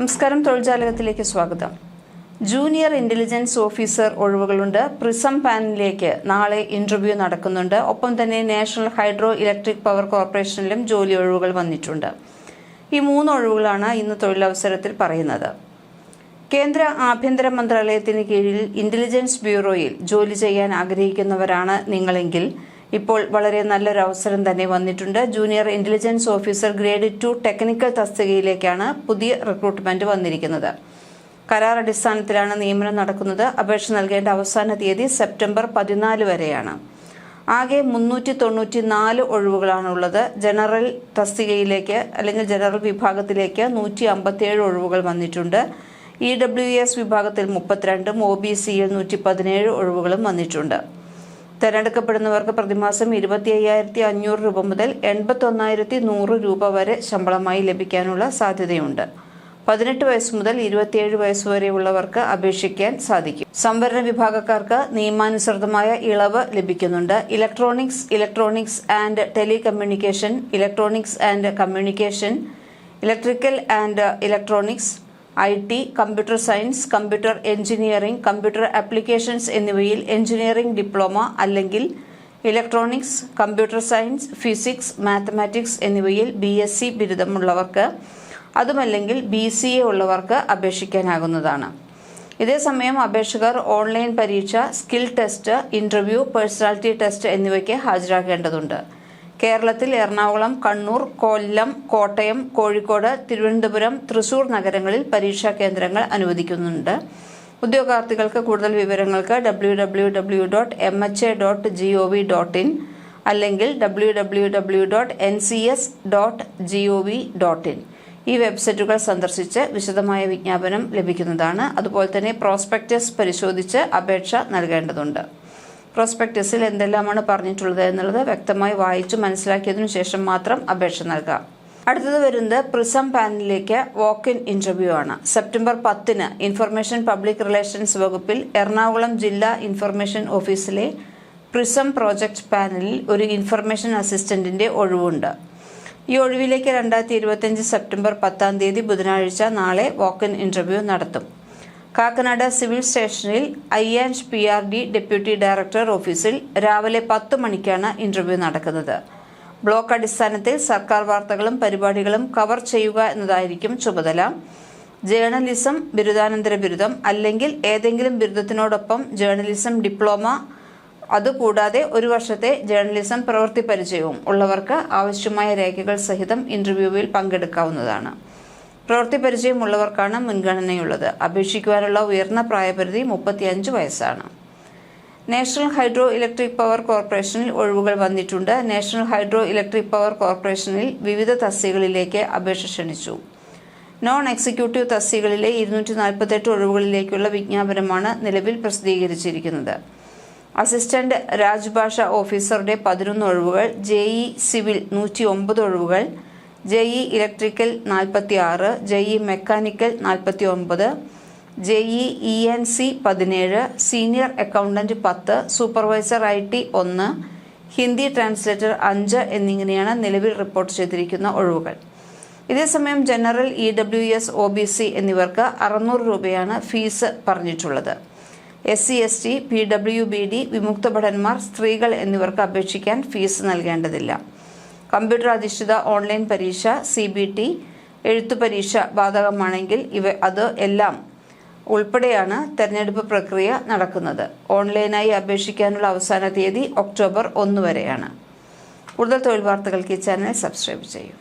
നമസ്കാരം തൊഴിൽജാലകത്തിലേക്ക് സ്വാഗതം. ജൂനിയർ ഇന്റലിജൻസ് ഓഫീസർ ഒഴിവുകളുണ്ട്. പ്രിസം പാനലിലേക്ക് നാളെ ഇന്റർവ്യൂ നടക്കുന്നുണ്ട്. ഒപ്പം തന്നെ നാഷണൽ ഹൈഡ്രോ ഇലക്ട്രിക് പവർ കോർപ്പറേഷനിലും ജോലി ഒഴിവുകൾ വന്നിട്ടുണ്ട്. ഈ മൂന്ന് ഒഴിവുകളാണ് ഇന്ന് തൊഴിലവസരത്തിൽ പറയുന്നത്. കേന്ദ്ര ആഭ്യന്തര മന്ത്രാലയത്തിന് കീഴിൽ ഇന്റലിജൻസ് ബ്യൂറോയിൽ ജോലി ചെയ്യാൻ ആഗ്രഹിക്കുന്നവരാണ് നിങ്ങളെങ്കിൽ ഇപ്പോൾ വളരെ നല്ലൊരു അവസരം തന്നെ വന്നിട്ടുണ്ട്. Junior intelligence officer grade two technical തസ്തികയിലേക്കാണ് പുതിയ റിക്രൂട്ട്മെന്റ് വന്നിരിക്കുന്നത്. കരാർ അടിസ്ഥാനത്തിലാണ് നിയമനം നടക്കുന്നത്. അപേക്ഷ നൽകേണ്ട അവസാന തീയതി സെപ്റ്റംബർ പതിനാല് വരെയാണ്. ആകെ മുന്നൂറ്റി തൊണ്ണൂറ്റി നാല് ഒഴിവുകളാണുള്ളത്. ജനറൽ തസ്തികയിലേക്ക് അല്ലെങ്കിൽ ജനറൽ വിഭാഗത്തിലേക്ക് നൂറ്റി അമ്പത്തിയേഴ് ഒഴിവുകൾ വന്നിട്ടുണ്ട്. ഇ ഡബ്ല്യു എസ് വിഭാഗത്തിൽ മുപ്പത്തിരണ്ടും ഒ ബി സിയിൽ നൂറ്റി പതിനേഴ് ഒഴിവുകളും വന്നിട്ടുണ്ട്. തെരഞ്ഞെടുക്കപ്പെടുന്നവർക്ക് പ്രതിമാസം ഇരുപത്തി അയ്യായിരത്തി അഞ്ഞൂറ് രൂപ മുതൽ എൺപത്തി ഒന്നായിരത്തി നൂറ് രൂപ വരെ ശമ്പളമായി ലഭിക്കാനുള്ള സാധ്യതയുണ്ട്. പതിനെട്ട് വയസ്സ് മുതൽ ഇരുപത്തിയേഴ് വയസ്സ് വരെയുള്ളവർക്ക് അപേക്ഷിക്കാൻ സാധിക്കും. സംവരണ വിഭാഗക്കാർക്ക് നിയമാനുസൃതമായ ഇളവ് ലഭിക്കുന്നുണ്ട്. Electronics electronics and telecommunication electronics and communication electrical and electronics I T computer science computer engineering computer applications എന്നിവയിൽ എഞ്ചിനീയറിംഗ് ഡിപ്ലോമ അല്ലെങ്കിൽ electronics computer science physics mathematics എന്നിവയിൽ ബി എസ് സി ബിരുദമുള്ളവർക്ക് അതുമല്ലെങ്കിൽ ബി സി എ ഉള്ളവർക്ക് അപേക്ഷിക്കാനാകുന്നതാണ്. ഇതേസമയം അപേക്ഷകർ online പരീക്ഷ skill test interview personality test എന്നിവയ്ക്ക് ഹാജരാകേണ്ടതുണ്ട്. കേരളത്തിൽ എറണാകുളം കണ്ണൂർ കൊല്ലം കോട്ടയം കോഴിക്കോട് തിരുവനന്തപുരം തൃശൂർ നഗരങ്ങളിൽ പരീക്ഷാ കേന്ദ്രങ്ങൾ അനുവദിക്കുന്നുണ്ട്. ഉദ്യോഗാർത്ഥികൾക്ക് കൂടുതൽ വിവരങ്ങൾക്ക് W W W dot M H A dot G O V dot in അല്ലെങ്കിൽ W W W dot N C S dot G O V dot in ഈ വെബ്സൈറ്റുകൾ സന്ദർശിച്ച് വിശദമായ വിജ്ഞാപനം ലഭിക്കുന്നതാണ്. അതുപോലെ തന്നെ പ്രോസ്പെക്ടസ് പരിശോധിച്ച് അപേക്ഷ നൽകേണ്ടതുണ്ട്. പ്രോസ്പെക്ടസിൽ എന്തെല്ലാമാണ് പറഞ്ഞിട്ടുള്ളത് എന്നുള്ളത് വ്യക്തമായി വായിച്ചു മനസ്സിലാക്കിയതിനു ശേഷം മാത്രം അപേക്ഷ നൽകാം. അടുത്തത് വരുന്നത് പ്രിസം പാനലിലേക്ക് വാക്ക് ഇൻ ഇന്റർവ്യൂ ആണ്. സെപ്റ്റംബർ പത്തിന് ഇൻഫർമേഷൻ പബ്ലിക് റിലേഷൻസ് വകുപ്പിൽ എറണാകുളം ജില്ലാ ഇൻഫർമേഷൻ ഓഫീസിലെ പ്രിസം പ്രോജക്ട് പാനലിൽ ഒരു ഇൻഫർമേഷൻ അസിസ്റ്റന്റിന്റെ ഒഴിവുണ്ട്. ഈ ഒഴിവിലേക്ക് രണ്ടായിരത്തി ഇരുപത്തിയഞ്ച് സെപ്റ്റംബർ പത്താം തീയതി ബുധനാഴ്ച നാളെ വാക്ക് ഇൻ ഇന്റർവ്യൂ നടത്തും. കാക്കനാട് സിവിൽ സ്റ്റേഷനിൽ I and P R D deputy director ഓഫീസിൽ രാവിലെ പത്ത് മണിക്കാണ് ഇന്റർവ്യൂ നടക്കുന്നത്. ബ്ലോക്ക് അടിസ്ഥാനത്തിൽ സർക്കാർ വാർത്തകളും പരിപാടികളും കവർ ചെയ്യുക എന്നതായിരിക്കും ചുമതല. ജേർണലിസം ബിരുദാനന്തര ബിരുദം അല്ലെങ്കിൽ ഏതെങ്കിലും ബിരുദത്തിനോടൊപ്പം ജേർണലിസം ഡിപ്ലോമ അതുകൂടാതെ ഒരു വർഷത്തെ ജേർണലിസം പ്രവൃത്തി പരിചയവും ഉള്ളവർക്ക് ആവശ്യമായ രേഖകൾ സഹിതം ഇന്റർവ്യൂവിൽ പങ്കെടുക്കാവുന്നതാണ്. പ്രവൃത്തി പരിചയമുള്ളവർക്കാണ് മുൻഗണനയുള്ളത്. അപേക്ഷിക്കുവാനുള്ള ഉയർന്ന പ്രായപരിധി മുപ്പത്തിയഞ്ച് വയസ്സാണ്. നാഷണൽ ഹൈഡ്രോ ഇലക്ട്രിക് പവർ കോർപ്പറേഷനിൽ ഒഴിവുകൾ വന്നിട്ടുണ്ട്. നാഷണൽ ഹൈഡ്രോ ഇലക്ട്രിക് പവർ കോർപ്പറേഷനിൽ വിവിധ തസ്തികകളിലേക്ക് അപേക്ഷ ക്ഷണിച്ചു. നോൺ എക്സിക്യൂട്ടീവ് തസ്തികകളിലെ ഇരുന്നൂറ്റി നാൽപ്പത്തെട്ട് ഒഴിവുകളിലേക്കുള്ള വിജ്ഞാപനമാണ് നിലവിൽ പ്രസിദ്ധീകരിച്ചിരിക്കുന്നത്. അസിസ്റ്റന്റ് രാജ്ഭാഷ ഓഫീസറുടെ പതിനൊന്ന് ഒഴിവുകൾ ജെഇ സിവിൽ നൂറ്റി ഒമ്പത് ഒഴിവുകൾ ജെഇ ഇലക്ട്രിക്കൽ നാൽപ്പത്തി ആറ് ജെഇ മെക്കാനിക്കൽ നാൽപ്പത്തി ഒമ്പത് ജെഇ ഇ എൻ സി പതിനേഴ് സീനിയർ അക്കൗണ്ടന്റ് പത്ത് സൂപ്പർവൈസർ ഐ ടി ഒന്ന് ഹിന്ദി ട്രാൻസ്ലേറ്റർ അഞ്ച് എന്നിങ്ങനെയാണ് നിലവിൽ റിപ്പോർട്ട് ചെയ്തിരിക്കുന്ന ഒഴിവുകൾ. ഇതേസമയം general E W S O B C എന്നിവർക്ക് അറുന്നൂറ് രൂപയാണ് ഫീസ് പറഞ്ഞിട്ടുള്ളത്. S C S T P W B D വിമുക്ത ഭടന്മാർ സ്ത്രീകൾ എന്നിവർക്ക് അപേക്ഷിക്കാൻ ഫീസ് നൽകേണ്ടതില്ല. കമ്പ്യൂട്ടർ അധിഷ്ഠിത ഓൺലൈൻ പരീക്ഷ സി ബി ടി എഴുത്തു പരീക്ഷ ബാധകമാണെങ്കിൽ ഇവ അത് എല്ലാം ഉൾപ്പെടെയാണ് തെരഞ്ഞെടുപ്പ് പ്രക്രിയ നടക്കുന്നത്. ഓൺലൈനായി അപേക്ഷിക്കാനുള്ള അവസാന തീയതി ഒക്ടോബർ ഒന്ന് വരെയാണ്. കൂടുതൽ തൊഴിൽ വാർത്തകൾക്ക് ഈ ചാനൽ സബ്സ്ക്രൈബ് ചെയ്യും.